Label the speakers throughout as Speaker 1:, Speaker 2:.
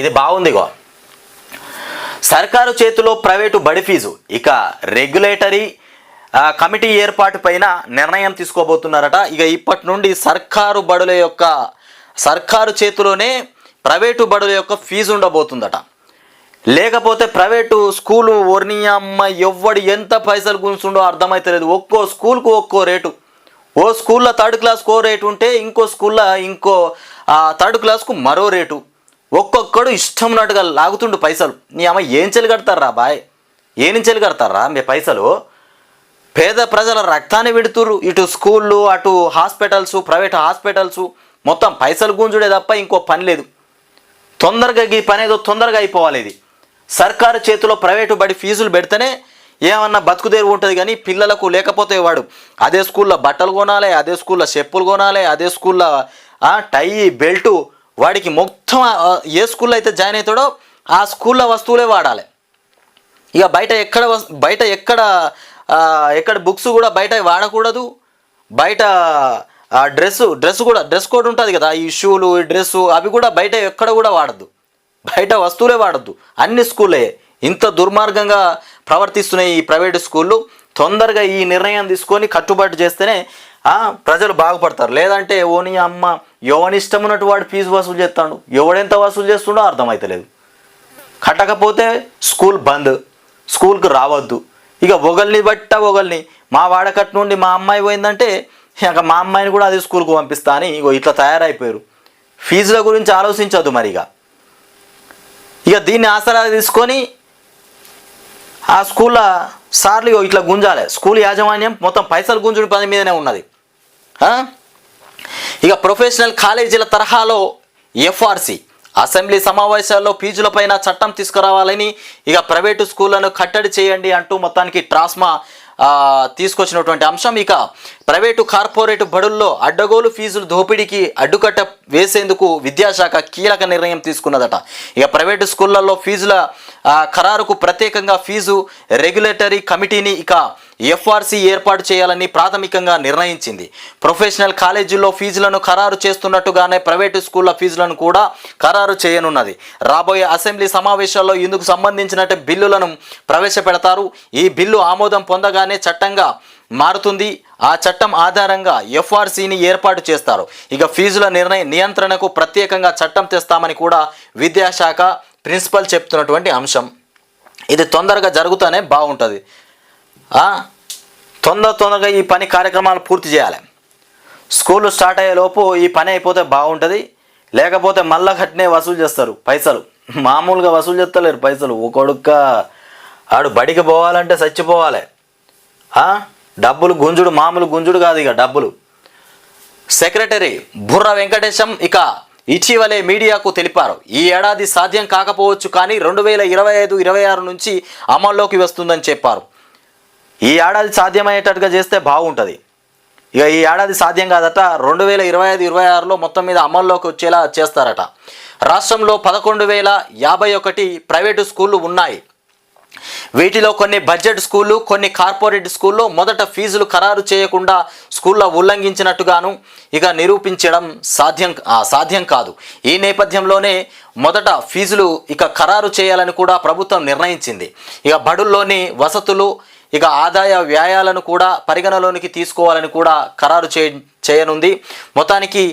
Speaker 1: ఇది బాగుందిగో. సర్కారు చేతిలో ప్రైవేటు బడి ఫీజు. ఇక రెగ్యులేటరీ కమిటీ ఏర్పాటు పైన నిర్ణయం తీసుకోబోతున్నారట. ఇక ఇప్పటి నుండి సర్కారు బడుల యొక్క సర్కారు చేతిలోనే ప్రైవేటు బడుల యొక్క ఫీజు ఉండబోతుందట. లేకపోతే ప్రైవేటు స్కూలు ఒర్నియమ్మ ఎవ్వడు ఎంత పైసలు గుంచుండో అర్థమైతలేదు. ఒక్కో స్కూల్కు ఒక్కో రేటు. ఓ స్కూల్లో థర్డ్ క్లాస్కి ఓ రేటు ఉంటే ఇంకో స్కూల్లో ఇంకో థర్డ్ క్లాస్కు మరో రేటు. ఒక్కొక్కడు ఇష్టం ఉన్నట్టుగా లాగుతుండు పైసలు. నీ అమ్మ ఏం చెల్లి కడతారా బాయ్? ఏ నుంచి కడతారా మీ పైసలు? పేద ప్రజల రక్తాన్ని విడుతురు ఇటు స్కూళ్ళు అటు హాస్పిటల్స్ ప్రైవేట్ హాస్పిటల్స్. మొత్తం పైసలు గుంజుడే తప్ప ఇంకో పని లేదు. తొందరగా ఈ పని ఏదో తొందరగా అయిపోవాలి ఇది. సర్కారు చేతిలో ప్రైవేటు బడి ఫీజులు పెడితేనే ఏమన్నా బతుకుదేరు ఉంటుంది కానీ పిల్లలకు లేకపోతే వాడు అదే స్కూల్లో బట్టలు కొనాలి అదే స్కూల్లో చెప్పులు కొనాలి అదే స్కూల్లో టై బెల్టు వాడికి మొత్తం ఏ స్కూల్లో అయితే జాయిన్ అవుతాడో ఆ స్కూల్లో వస్తువులే వాడాలి. ఇక బయట ఎక్కడ బయట ఎక్కడ ఎక్కడ బుక్స్ కూడా బయట వాడకూడదు. బయట ఆ డ్రెస్ డ్రెస్ కూడా డ్రెస్ కోడ్ ఉంటుంది కదా ఈ షూలు ఈ డ్రెస్సు అవి కూడా బయట ఎక్కడ కూడా వాడద్దు. బయట వస్తువులే వాడద్దు. అన్ని స్కూలే ఇంత దుర్మార్గంగా ప్రవర్తిస్తున్నాయి ఈ ప్రైవేట్ స్కూళ్ళు. తొందరగా ఈ నిర్ణయం తీసుకొని కట్టుబాటు చేస్తేనే ప్రజలు బాగుపడతారు. లేదంటే ఓని అమ్మ ఎవని ఇష్టం ఉన్నట్టు వాడు ఫీజు వసూలు చేస్తాడు. ఎవడెంత వసూలు చేస్తుండో అర్థమవుతలేదు కట్టకపోతే స్కూల్ బంద్. స్కూల్కి రావద్దు. ఇక ఒకల్ని బట్ట ఒకల్ని. మా వాడకట్టు నుండి మా అమ్మాయి పోయిందంటే ఇక మా అమ్మాయిని కూడా అదే స్కూల్కి పంపిస్తా అని ఇగో ఇట్లా తయారైపోయారు. ఫీజుల గురించి ఆలోచించద్దు మరి ఇక. ఇక దీన్ని ఆసరా తీసుకొని ఆ స్కూల్లో సార్లు ఇగో ఇట్లా గుంజాలి. స్కూల్ యాజమాన్యం మొత్తం పైసలు గుంజుడి పని మీదనే ఉన్నది. ఇక ప్రొఫెషనల్ కాలేజీల తరహాలో ఎఫ్ఆర్సి అసెంబ్లీ సమావేశాల్లో ఫీజులపైన చట్టం తీసుకురావాలని ఇక ప్రైవేటు స్కూళ్ళను కట్టడి చేయండి అంటూ మొత్తానికి ట్రాస్మా తీసుకొచ్చినటువంటి అంశం. ఇక ప్రైవేటు కార్పొరేట్ బడుల్లో అడ్డగోలు ఫీజులు దోపిడీకి అడ్డుకట్ట వేసేందుకు విద్యాశాఖ కీలక నిర్ణయం తీసుకున్నదట. ఇక ప్రైవేటు స్కూళ్ళలో ఫీజుల ఖరారుకు ప్రత్యేకంగా ఫీజు రెగ్యులేటరీ కమిటీని ఇక ఎఫ్ఆర్సి ఏర్పాటు చేయాలని ప్రాథమికంగా నిర్ణయించింది. ప్రొఫెషనల్ కాలేజీల్లో ఫీజులను ఖరారు చేస్తున్నట్టుగానే ప్రైవేటు స్కూళ్ళ ఫీజులను కూడా ఖరారు చేయనున్నది. రాబోయే అసెంబ్లీ సమావేశాల్లో ఇందుకు సంబంధించినట్టు బిల్లులను ప్రవేశపెడతారు. ఈ బిల్లు ఆమోదం పొందగానే చట్టంగా మారుతుంది. ఆ చట్టం ఆధారంగా ఎఫ్ఆర్సీని ఏర్పాటు చేస్తారు. ఇక ఫీజుల నిర్ణయ నియంత్రణకు ప్రత్యేకంగా చట్టం తెస్తామని కూడా విద్యాశాఖ ప్రిన్సిపల్ చెప్తున్నటువంటి అంశం. ఇది తొందరగా జరుగుతూనే బాగుంటుంది. తొందర తొందరగా ఈ పని కార్యక్రమాలు పూర్తి చేయాలి. స్కూల్ స్టార్ట్ అయ్యేలోపు ఈ పని అయిపోతే బాగుంటుంది. లేకపోతే మళ్ళా కట్టినే వసూలు చేస్తారు పైసలు. మామూలుగా వసూలు చేస్తలేరు పైసలు. ఒకడుక్క ఆడు బడికి పోవాలంటే చచ్చిపోవాలి. డబ్బులు గుంజుడు మామూలు గుంజుడు కాదు ఇక డబ్బులు. సెక్రటరీ బుర్ర వెంకటేశం ఇక ఇటీవలే మీడియాకు తెలిపారు ఈ ఏడాది సాధ్యం కాకపోవచ్చు కానీ రెండు వేల ఇరవై ఐదు ఇరవై ఆరు నుంచి అమల్లోకి వస్తుందని చెప్పారు. ఈ ఏడాది సాధ్యమయ్యేటట్టుగా చేస్తే బాగుంటుంది. ఇక ఈ ఏడాది సాధ్యం కాదట రెండు వేల ఇరవై ఐదు ఇరవై ఆరులో మొత్తం మీద అమల్లోకి వచ్చేలా చేస్తారట. రాష్ట్రంలో పదకొండు వేల యాభై ఒకటి ప్రైవేటు స్కూళ్ళు ఉన్నాయి. వీటిలో కొన్ని బడ్జెట్ స్కూళ్ళు కొన్ని కార్పొరేట్ స్కూల్లో మొదట ఫీజులు ఖరారు చేయకుండా స్కూళ్ళ ఉల్లంఘించినట్టుగాను ఇక నిరూపించడం సాధ్యం సాధ్యం కాదు. ఈ నేపథ్యంలోనే మొదట ఫీజులు ఇక ఖరారు చేయాలని కూడా ప్రభుత్వం నిర్ణయించింది. ఇక బడుల్లోని వసతులు ఇక ఆదాయ వ్యాయాలను కూడా పరిగణలోనికి తీసుకోవాలని కూడా ఖరారు చే చేయనుంది. మొత్తానికి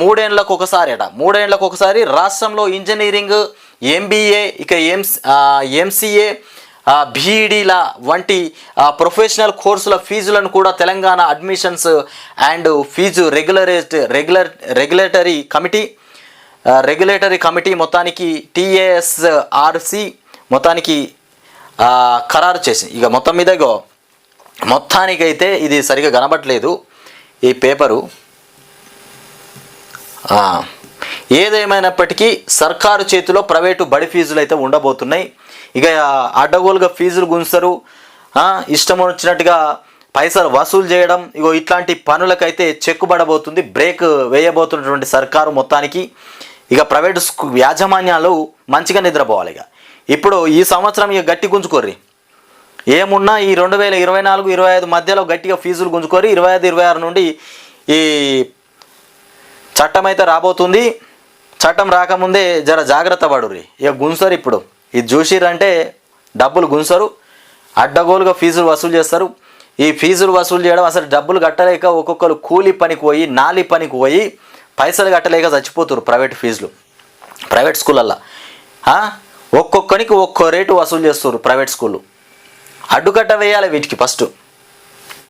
Speaker 1: మూడేండ్లకు ఒకసారి అట మూడేండ్లకు ఒకసారి రాష్ట్రంలో ఇంజనీరింగ్ ఎంబీఏ ఇక ఎంస్ ఎంసీఏ బీఈడీల వంటి ప్రొఫెషనల్ కోర్సుల ఫీజులను కూడా Telangana admissions and fee regulate regular regulatory committee regulatory committee మొత్తానికి టీఏఎస్ఆర్సి మొత్తానికి ఖరారు చేసింది. ఇక మొత్తం మీద ఇగో మొత్తానికైతే ఇది సరిగా కనబడట్లేదు ఈ పేపరు. ఏదేమైనప్పటికీ సర్కారు చేతిలో ప్రైవేటు బడి ఫీజులు అయితే ఉండబోతున్నాయి. ఇక అడ్డగోలుగా ఫీజులు గుంజుతారు. ఇష్టం వచ్చినట్టుగా పైసలు వసూలు చేయడం ఇగో ఇట్లాంటి పనులకైతే చెక్కుబడబోతుంది బ్రేక్ వేయబోతున్నటువంటి సర్కారు మొత్తానికి. ఇక ప్రైవేటు యాజమాన్యాలు మంచిగా నిద్రపోవాలి ఇక. ఇప్పుడు ఈ సంవత్సరం ఇక గట్టి గుంజుకోర్రి. ఏమున్నా ఈ రెండు వేల ఇరవై నాలుగు ఇరవై ఐదు మధ్యలో గట్టిగా ఫీజులు గుంజుకొని ఇరవై ఐదు ఇరవై ఆరు నుండి ఈ చట్టం అయితే రాబోతుంది. చట్టం రాకముందే జర జాగ్రత్త పడుర్రి. ఇక గుంజుతారు ఇప్పుడు. ఇది చూసిరంటే డబ్బులు గుంసరు అడ్డగోలుగా ఫీజులు వసూలు చేస్తారు. ఈ ఫీజులు వసూలు చేయడం అసలు డబ్బులు కట్టలేక ఒక్కొక్కరు కూలి పనికి పోయి నాలి పనికి పోయి పైసలు కట్టలేక చచ్చిపోతారు ప్రైవేట్ ఫీజులు. ప్రైవేట్ స్కూళ్ళల్లో. ఒక్కొక్కరికి ఒక్కో రేటు వసూలు చేస్తారు ప్రైవేట్ స్కూళ్ళు. అడ్డుకట్ట వేయాలి వీటికి ఫస్ట్.